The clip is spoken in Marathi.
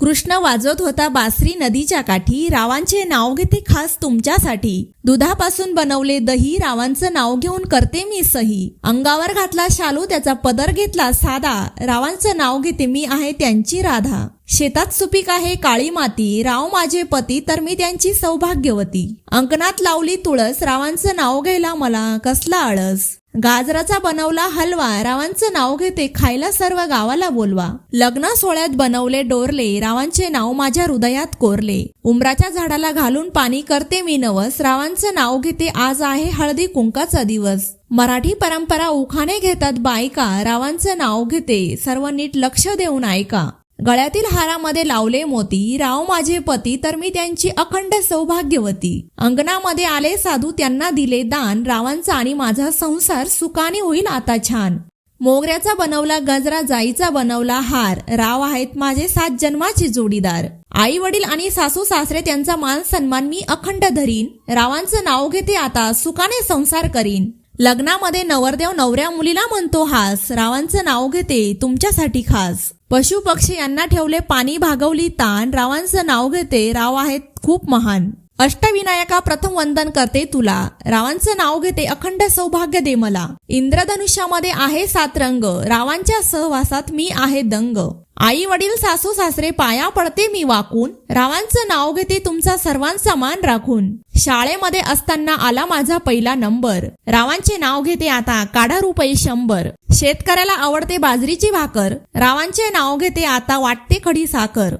कृष्ण वाजवत होता बासरी नदीच्या काठी. रावांचे नाव घेते खास तुमच्यासाठी. दुधापासून बनवले दही रावांचं नाव घेऊन करते मी सही. अंगावर घातला शालू त्याचा पदर घेतला साधा. रावांचं नाव घेते मी आहे त्यांची राधा. शेतात सुपीक आहे काळी माती. राव माझे पती तर मी त्यांची सौभाग्यवती. अंकणात लावली तुळस रावांचं नाव घ्यायला मला कसला आळस. गाजराचा बनवला हलवा रावांचं नाव घेते खायला सर्व गावाला बोलवा. लग्न सोहळ्यात बनवले डोरले रावांचे नाव माझ्या हृदयात कोरले. उमराच्या झाडाला घालून पाणी करते मी नवस रावांचं नाव घेते आज आहे हळदी कुंकाचा दिवस. मराठी परंपरा उखाणे घेतात बायका रावांचं नाव घेते सर्व नीट लक्ष देऊन ऐका. गळ्यातील हारामध्ये लावले मोती राव माझे पती तर मी त्यांची अखंड सौभाग्यवती. अंगणामध्ये आले साधू त्यांना दिले दान रावांचा आणि माझा संसार सुखाने होईल आता छान. मोगऱ्याचा बनवला गजरा जाईचा बनवला हार. राव आहेत माझे सात जन्माचे जोडीदार. आई वडील आणि सासू सासरे त्यांचा मान सन्मान मी अखंड धरीन. रावांचं नाव घेते आता सुखाने संसार करीन. लग्नामध्ये नवरदेव नवऱ्या मुलीला म्हणतो हास. रावांचं नाव घेते तुमच्यासाठी खास. पशु पक्षी यांना ठेवले पाणी भागवली ताण. रावांचं नाव घेते राव आहेत खूप महान. अष्टविनायका प्रथम वंदन करते तुला. रावांचं नाव घेते अखंड सौभाग्य दे मला. इंद्रधनुष्यामध्ये आहे सात रंग. रावांच्या सहवासात मी आहे दंग. आई वडील सासू सासरे पाया पडते मी वाकून. रावांचं नाव घेते तुमचा सर्वांचा मान राखून. शाळेमध्ये असताना आला माझा पहिला नंबर. रावांचे नाव घेते आता काढा रुपये शंभर. शेतकऱ्याला आवडते बाजरीची भाकर. रावांचे नाव घेते आता वाटते खडी साखर.